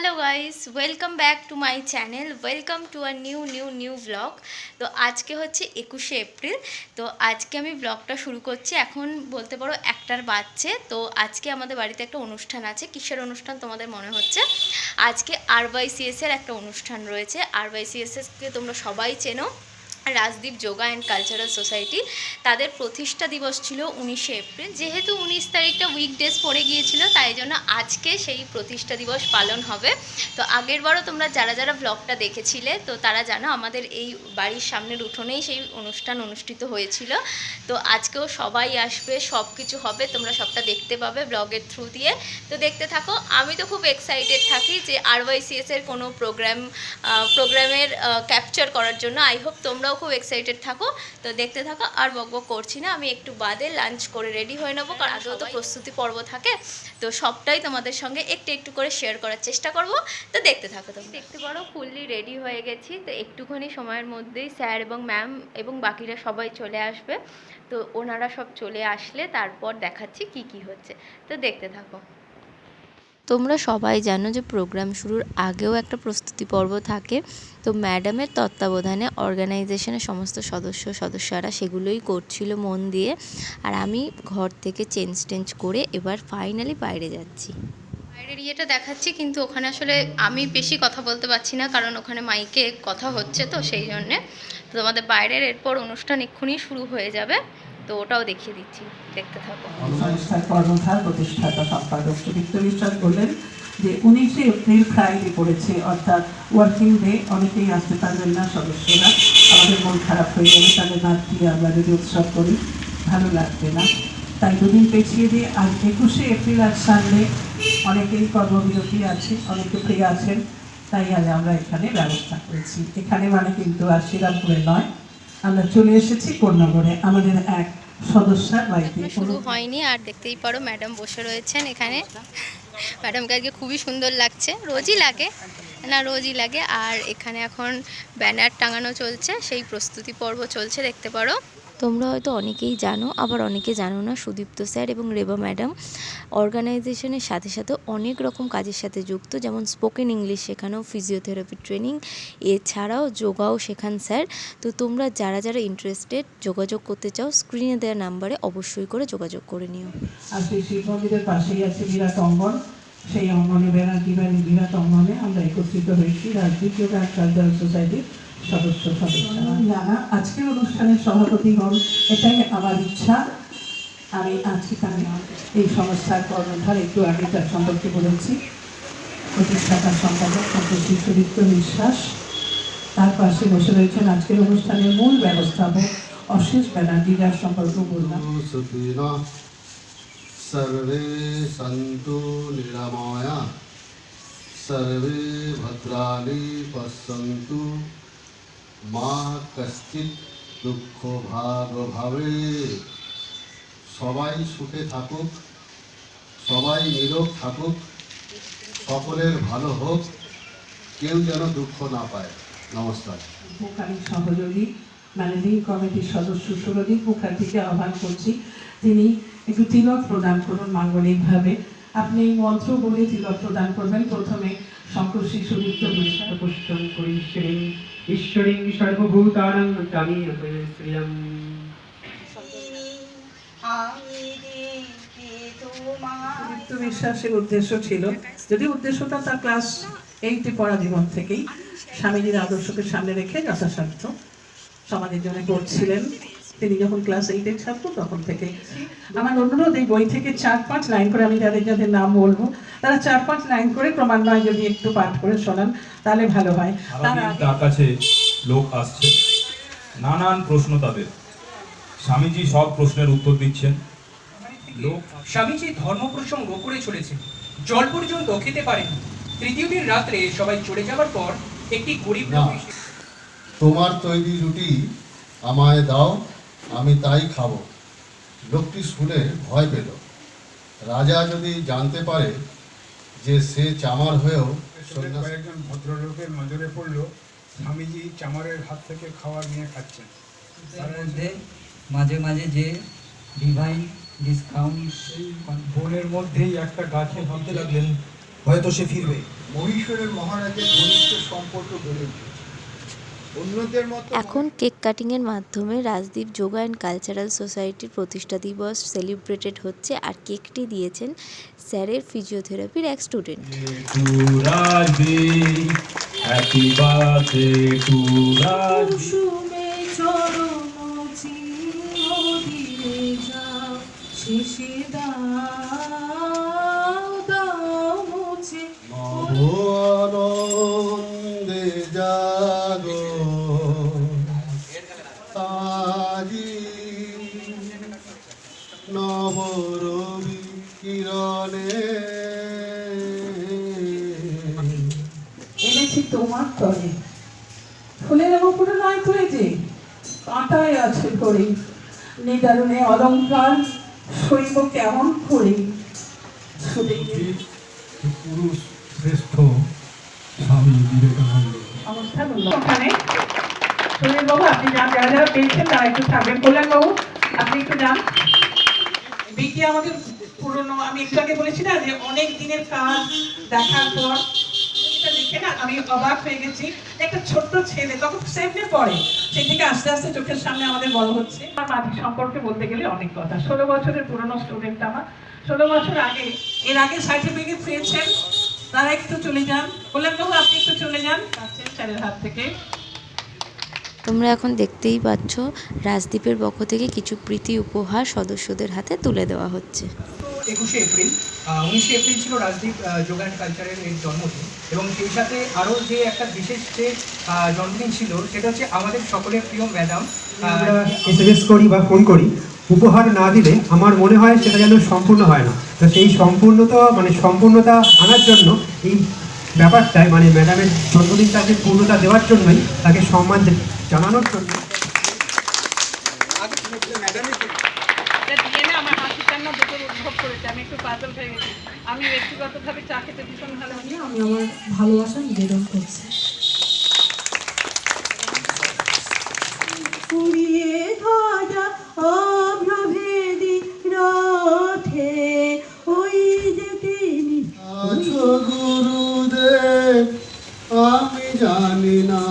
Hello guys welcome back to my channel welcome to our new new new blog তো আজকে হচ্ছে একুশে April. তো আজকে আমি ব্লগটা শুরু করছি। এখন বলতে পারো একটার বাচ্চে তো আজকে আমাদের বাড়িতে একটা অনুষ্ঠান আছে। কিসের অনুষ্ঠান তোমাদের মনে হচ্ছে? আজকে আর এর একটা অনুষ্ঠান রয়েছে। আর কে তোমরা সবাই চেনো। Rajdeep yoga and cultural society, তাদের প্রতিষ্ঠা দিবস ছিল উনিশে এপ্রিল। যেহেতু উনিশ তারিখটা উইকডেজ পড়ে গিয়েছিল, তাই জন্য আজকে সেই প্রতিষ্ঠা দিবস পালন হবে। তো আগেরবারও তোমরা যারা যারা ব্লগটা দেখেছিলে, তো তারা জানো আমাদের এই বাড়ির সামনের উঠোনেই সেই অনুষ্ঠান অনুষ্ঠিত হয়েছিল। তো আজকেও সবাই আসবে সব কিছু হবে, তোমরা সবটা দেখতে পাবে ব্লগের থ্রু দিয়ে। তো দেখতে থাকো, আমি তো খুব এক্সাইটেড থাকি যে আর এর কোনো প্রোগ্রাম প্রোগ্রামের ক্যাপচার করার জন্য। আই হোপ তোমরাও খুব এক্সাইটেড থাকো। তো দেখতে থাকো আর বক বক করছি না আমি একটু বাদে লাঞ্চ করে রেডি হয়ে নেব কারণ আগেও তো প্রস্তুতি পর্ব থাকে। তো সবটাই তোমাদের সঙ্গে একটু একটু করে শেয়ার করার চেষ্টা করব। তো দেখতে থাকো তুমি দেখতে পারো ফুললি রেডি হয়ে গেছি। তো একটুখানি সময়ের মধ্যেই স্যার এবং ম্যাম এবং বাকিরা সবাই চলে আসবে। তো ওনারা সব চলে আসলে তারপর দেখাচ্ছি কি কি হচ্ছে। তো দেখতে থাকো। তোমরা সবাই জানো যে প্রোগ্রাম শুরুর আগেও একটা প্রস্তুতি পর্ব থাকে। তো ম্যাডামের তত্ত্বাবধানে অর্গানাইজেশনের সমস্ত সদস্য, সদস্যরা সেগুলোই করছিল মন দিয়ে। আর আমি ঘর থেকে চেঞ্জ টেঞ্জ করে এবার ফাইনালি বাইরে যাচ্ছি। বাইরের ইয়েটা দেখাচ্ছি, কিন্তু ওখানে আসলে আমি বেশি কথা বলতে পারছি না, কারণ ওখানে মাইকে কথা হচ্ছে তো সেই জন্যে। তো তোমাদের বাইরের এরপর অনুষ্ঠান এক্ষুনি শুরু হয়ে যাবে। তো ওটাও দেখিয়ে দিচ্ছি, দেখতে থাকো। কর্ণধার প্রতিষ্ঠাতা সম্পাদক সুদীপ্ত বিশ্বাস বললেন যে উনিশে এপ্রিল ফ্রাইডে পড়েছে, অর্থাৎ ওয়ার্কিং ডে অনেকেই আসতে পারবেন না, সদস্যরা। আমাদের মন খারাপ হয়ে যাবে তাদের না দিয়ে আমরা যদি উৎসব করি, ভালো লাগবে না। তাই দুদিন পেছিয়ে দিয়ে আজ একুশে এপ্রিল আর সানডে অনেকেই কর্মবিরতি আছে, অনেকে ফ্রি আছেন, তাই আজ আমরা এখানে ব্যবস্থা করেছি। এখানে মানে কিন্তু আর শ্রীরামপুরে নয় আমরা চলে এসেছি কন্যাগড়ে আমাদের এক সদস্যার বাড়িতে শুরু হয়নি আর দেখতেই পারো ম্যাডাম বসে রয়েছেন এখানে। ম্যাডামকে আজকে খুবই সুন্দর লাগছে। রোজই লাগে না রোজই লাগে। আর এখানে এখন ব্যানার টাঙানো চলছে সেই প্রস্তুতি পর্ব চলছে দেখতে পারো। তোমরা হয়তো অনেকেই জানো, আবার অনেকে জানো না, সুদীপ্ত স্যার এবং রেবা ম্যাডাম অর্গানাইজেশনের সাথে সাথে অনেক রকম কাজের সাথে যুক্ত, যেমন স্পোকেন ইংলিশ শেখানো ফিজিওথেরাপি ট্রেনিং এছাড়াও যোগাও শেখান স্যার। তো তোমরা যারা যারা ইন্টারেস্টেড যোগাযোগ করতে চাও স্ক্রিনে দেওয়া নাম্বারে অবশ্যই করে যোগাযোগ করে নিও। সেই অঙ্গন বাড়ি বিরাট অঙ্গনে আমরা একত্রিত হয়েছি যোগা কালচারাল সদস্য সদস্য। যারা আজকের অনুষ্ঠানের সভাপতি হন এটাই আমার ইচ্ছা। আমি আজকে আমি এই সংস্থার কর্ণধার একটু আগে তার সম্পর্কে বলেছি। প্রতিষ্ঠাতা সম্পাদক সন্তোষী সুদীপ্ত বিশ্বাস তার পাশে বসে রয়েছেন আজকের অনুষ্ঠানের মূল ব্যবস্থাপক অশেষ ব্যানার্জি যার সম্পর্কে বললাম। সর্বে সন্তু নিরাময়া সর্বে ভদ্রালী পশ্যন্তু। মা কশ্চিৎ দুঃখ ভাগ ভাবে। সবাই সুখে থাকুক, সবাই নিরোগ থাকুক, সকলের ভালো হোক, কেউ যেন দুঃখ না পায়। নমস্কার। মুখারি সহযোগী, ম্যানেজিং কমিটির সদস্য সুরদীপ মুখার্জিকে আহ্বান করছি তিনি একটু তিলক প্রদান করুন মাঙ্গলিকভাবে। আপনি এই মন্ত্র বলে তিলক প্রদান করবেন। প্রথমে শঙ্কর শ্রী সুদীপ্ত বিশ্বাস পুষ্টং ঈশ্বরীং ঈশ্বরীং সর্বভূতানাং তামি শ্রিয়ম বিশ্বাসের উদ্দেশ্য ছিল যদি উদ্দেশ্যটা তার ক্লাস এইটে পড়া জীবন থেকেই, স্বামীজির আদর্শকে সামনে রেখে যথাসাধ্য সমাজের জন্য করছিলেন। তিনি যখন ক্লাস এইটের ছাত্র তখন থেকে আমার অনুরোধ এই বই থেকে চার পাঁচ লাইন করে আমি যাদের যাদের নাম বলব তারা চার পাঁচ লাইন করে ক্রমান্বয়ে যদি একটু পাঠ করে শোনান তাহলে ভালো হয়। তার কাছে লোক আসছে। নানান প্রশ্ন তাদের। স্বামীজি সব প্রশ্নের উত্তর দিচ্ছেন। লোক স্বামীজি ধর্ম প্রসঙ্গ করে চলেছেন। জল পর্যন্ত খেতে পারেন। তৃতীয় দিন রাত্রে সবাই চলে যাওয়ার পর একটি গরিব। তোমার তৈরি রুটি আমায় দাও। আমি তাই খাব। লোকটি শুনে ভয় পেল। রাজা যদি জানতে পারে যে সে চামার হয়েও কয়েকজন ভদ্রলোকের নজরে পড়ল স্বামীজি চামারের হাত থেকে খাবার নিয়ে খাচ্ছেন। তার মধ্যে মাঝে মাঝে যে ডিভাইন ডিসকাউন্ট বনের মধ্যেই একটা গাছে ভাবতে লাগলেন হয়তো সে ফিরবে। মহীশূরের মহারাজের ঘনিষ্ঠ সম্পর্ক গড়ে মতো এখন কেক কাটিংয়ের মাধ্যমে রাজদীপ যোগা অ্যান্ড কালচারাল সোসাইটির প্রতিষ্ঠা দিবস সেলিব্রেটেড হচ্ছে আর কেকটি দিয়েছেন স্যারের ফিজিওথেরাপির এক স্টুডেন্ট। to রবি কিরণে। এনেছি তোমার তরে ফুলের মুকুট নয় করেছে কাঁটায় আছে ধরে নিদারুণে অলঙ্কার শৈব কেমন করে? পুরুষ শ্রেষ্ঠ স্বামী বিবেকানন্দ। ওখানে সুনীল বাবু আপনি যান যারা যারা পেয়েছেন তারা একটু থাকবেন। কল্যাণ বাবু আপনি একটু যান। বিকি আমাদের পুরনো, আমি একটু আগে বলেছি না যে অনেক দিনের কাজ দেখার পর দেখে না অবাক হয়ে গেছি। একটা ছোট্ট ছেলে, তখন পড়ে আস্তে আস্তে চোখের সামনে আমাদের হচ্ছে। সম্পর্কে বলতে গেলে অনেক কথা। ষোলো বছরের আমার। ষোলো বছর আগে, এর আগে সার্টিফিকেট একটু চলে যান। বাবু, আপনি একটু চলে যান। স্যারের হাত থেকে তোমরা এখন দেখতেই পাচ্ছ রাজদীপের পক্ষ থেকে কিছু প্রীতি উপহার সদস্যদের হাতে তুলে দেওয়া হচ্ছে। একুশে এপ্রিল উনিশে এপ্রিল ছিল রাজদীপ যোগা অ্যান্ড কালচারের এর জন্মদিন। এবং সেই সাথে আরও যে একটা বিশেষ যে জন্মদিন ছিল সেটা হচ্ছে আমাদের সকলের প্রিয় ম্যাডাম আমরা এস করি বা ফোন করি উপহার না দিলে আমার মনে হয় সেটা যেন সম্পূর্ণ হয় না। তো সেই সম্পূর্ণতা মানে সম্পূর্ণতা আনার জন্য এই ব্যাপারটায় মানে ম্যাডামের জন্মদিনটাকে পূর্ণতা দেওয়ার জন্যই তাকে সম্মান জানানোর জন্য। আমি একটু পাজল হয়ে গেছি। আমি ব্যক্তিগতভাবে চা খেতে ভীষণ ভালো আমি আমার ভালোবাসা নিবেদন করছি। পুড়িয়ে ধারা অভ্রভেদী রথে ওই যে তিনি গুরুদেব আমি জানি না।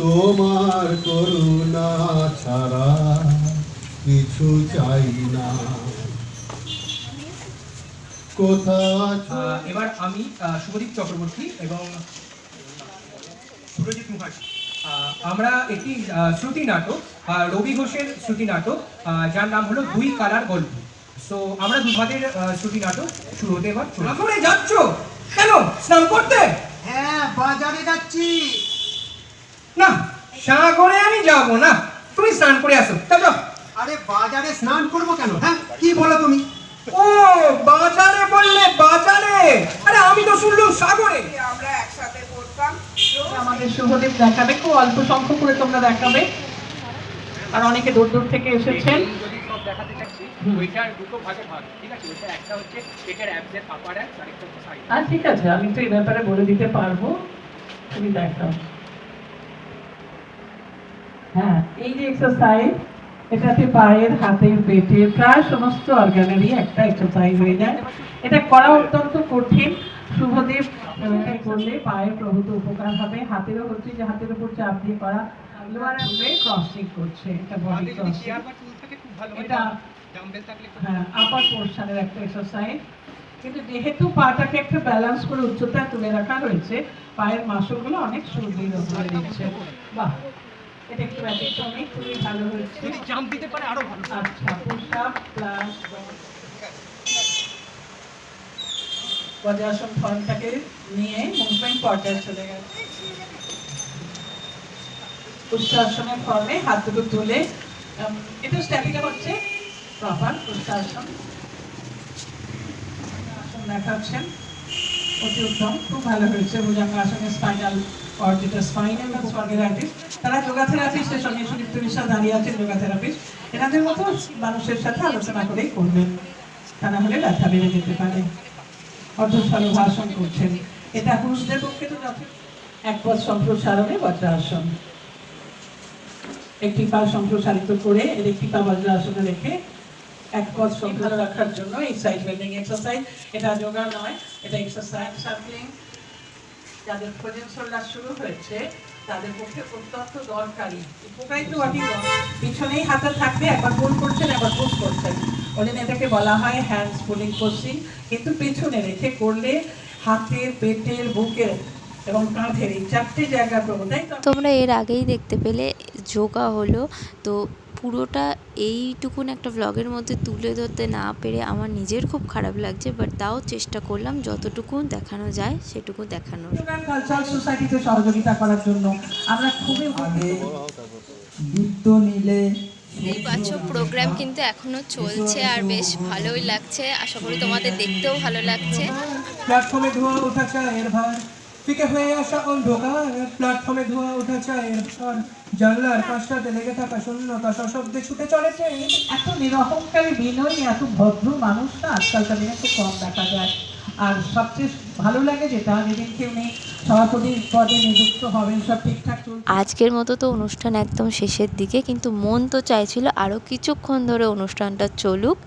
তোমার করুণা ছাড়া কিছু চাই না। কোথাও এবার আমি শুভদীপ চক্রবর্তী এবং সুরজিৎ মুখার্জি। আমরা একটি শ্রুতি নাটক রবি ঘোষের শ্রুতি নাটক যার নাম হলো দুই কালার গল্প। তো আমরা দুভাদের আহ, শ্রুতি নাটক শুরু হতে এবার করে যাচ্ছ? কেন? স্নান করতে? হ্যাঁ বাজারে যাচ্ছি। না সাগরে আমি যাব না। তুমি স্নান করে আসো তা? যাও। আরে বাজারে স্নান করব কেন হ্যাঁ? কি বলো তুমি? ও বাজারে বললে বাজারে। আরে আমি তো শুনলাম সাগরে। আমাদের শুভদেব দেখাবে খুব অল্প সংখ্যক করে তোমরা দেখাবে। আর অনেকে দূর দূর থেকে এসেছেন। যদি দেখাতে চাচ্ছি দুটো ভাগে ঠিক আছে? একটা হচ্ছে পেটের অ্যাবসের আপার অ্যাবস আর একটা হচ্ছে সাইড আর ঠিক আছে আমি তো এই ব্যাপারে বলে দিতে পারব। তুমি দেখাও। হ্যাঁ এই যে এক্সারসাইজ এটাতে পায়ের হাতের প্রায় সমস্ত অর্গানেরই একটা এক্সারসাইজ হয়ে যায়। এটা করা অত্যন্ত কঠিন। শুভদেব করলে পায়ের প্রভূত উপকার হবে। হাতেরও হচ্ছে যে হাতের উপর চাপ দিয়ে করা লোয়ার ক্রসিং করছে এটা বডি ক্রসিং এটা হ্যাঁ আপার পোর্শনের একটা এক্সারসাইজ কিন্তু যেহেতু পাটাকে একটা ব্যালেন্স করে উচ্চতায় তুলে রাখা হয়েছে পায়ের মাসলগুলো অনেক সুদৃঢ় করে দিচ্ছে বাহ! এটা একটু ব্যতিক্রমী খুবই ভালো হয়েছে। যদি জাম্প দিতে পারে আরও ভালো। আচ্ছা পুশ আপ প্লাস বজ্রাসন ফর্মটাকে নিয়ে মুভমেন্ট পর্যায়ে চলে গেছে উচ্চাসনের ফর্মে হাত দুটো তুলে এটা স্ট্যাটিকা হচ্ছে। প্রপার উচ্চাসন আসন দেখাচ্ছেন। অতি উত্তম খুব ভালো হয়েছে। ভুজাঙ্গ আসনে স্পাইনাল অর যেটা স্পাইনাল স্পন্ডিলাইটিস তারা যোগা থেরাপিস্টের সঙ্গে সুদীপ্ত বিশ্বাস দাঁড়িয়ে আছেন যোগা থেরাপিস্ট এনাদের মতো মানুষের সাথে আলোচনা করেই করবেন। তা না হলে ব্যথা বেড়ে যেতে পারে। অর্ধস্বর ভাষণ করছেন। এটা পুরুষদের পক্ষে তো এক পদ সম্প্রসারণে বজ্রাসন। একটি পা সম্প্রসারিত করে এর একটি পা বজ্রাসনে রেখে এক পথ ভালো রাখার জন্য এই সাইড বেন্ডিং এক্সারসাইজ এটা যোগা নয়, এটা এক্সারসাইজ সার্কেলিং যাদের ফ্রোজেন শোল্ডার শুরু হয়েছে, তাদের পক্ষে অত্যন্ত দরকারি। উপকারী তো নয়। পিছনেই হাতে থাকবে, একবার পুল করছেন, একবার পুশ করছেন। জন্য এটাকে বলা হয় হ্যান্ড পুলিং পোস্টিং কিন্তু পেছনে রেখে করলে হাতের পেটের বুকের এবং প্রবণতাই তোমরা এর আগেই দেখতে পেলে, যোগা হলো, তো পুরোটা এইটুকুন একটা ব্লগের মধ্যে তুলে ধরতে না পেরে আমার নিজের খুব খারাপ লাগছে বাট তাও চেষ্টা করলাম যতটুকু দেখানো যায় সেটুকু দেখানোর। কালচারাল সোসাইটিতে সহযোগিতা করার জন্য আমরা খুবই নিলে এই পাচ্ছ প্রোগ্রাম কিন্তু এখনও চলছে আর বেশ ভালোই লাগছে। আশা করি তোমাদের দেখতেও ভালো লাগছে। প্ল্যাটফর্মে ধোয়া ওঠা ভার। ফিকে হয়ে আসা অন্ধকার। প্ল্যাটফর্মে ধোয়া ওঠা ভার। জানলার পাশটাতে লেগে থাকা শূন্যতা সশব্দে ছুটে চলেছে। এত নিরহংকারী বিনয়ী, এত ভদ্র মানুষ না? আজকালকার দিনে খুব কম দেখা যায়। আর সবচেয়ে ভালো লাগে যেটা যেদিনকে উনি সভাপতি পদে নিযুক্ত হবেন সব ঠিকঠাক চলছে? আজকের মতো তো অনুষ্ঠান একদম শেষের দিকে কিন্তু মন তো চাইছিল আরও কিছুক্ষণ ধরে অনুষ্ঠানটা চলুক।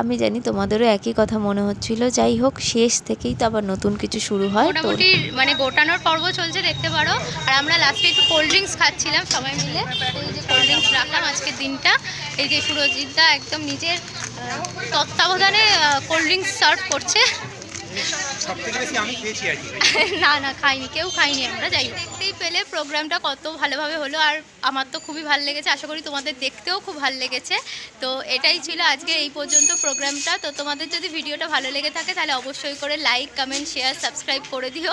আমি জানি তোমাদেরও একই কথা মনে হচ্ছিল। যাই হোক শেষ থেকেই তো আবার নতুন কিছু শুরু হয়। মোটামুটি মানে গোটানোর পর্ব চলছে দেখতে পারো। আর আমরা লাস্টে একটু কোল্ড ড্রিঙ্কস খাচ্ছিলাম সবাই মিলে। এই যে কোল্ড ড্রিঙ্কস রাখলাম আজকের দিনটা। এই যে সুরজিৎদা একদম নিজের তত্ত্বাবধানে কোল্ড ড্রিঙ্কস সার্ভ করছে। না না খাইনি কেউ খাইনি আমরা যাই দেখতেই পেলে প্রোগ্রামটা কত ভালোভাবে হলো আর আমার তো খুবই ভালো লেগেছে আশা করি তোমাদের দেখতেও খুব ভালো লেগেছে। তো এটাই ছিল আজকে এই পর্যন্ত প্রোগ্রামটা তো তোমাদের যদি ভিডিওটা ভালো লেগে থাকে তাহলে অবশ্যই করে লাইক কমেন্ট শেয়ার সাবস্ক্রাইব করে দিও।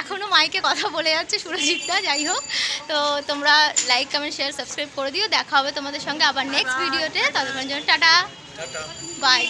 এখনও মাইকে কথা বলে যাচ্ছে সুরজিৎদা যাই হোক। তো তোমরা লাইক কমেন্ট শেয়ার সাবস্ক্রাইব করে দিও। দেখা হবে তোমাদের সঙ্গে আবার নেক্সট ভিডিওতে ততক্ষণ জন্য টাটা। বাই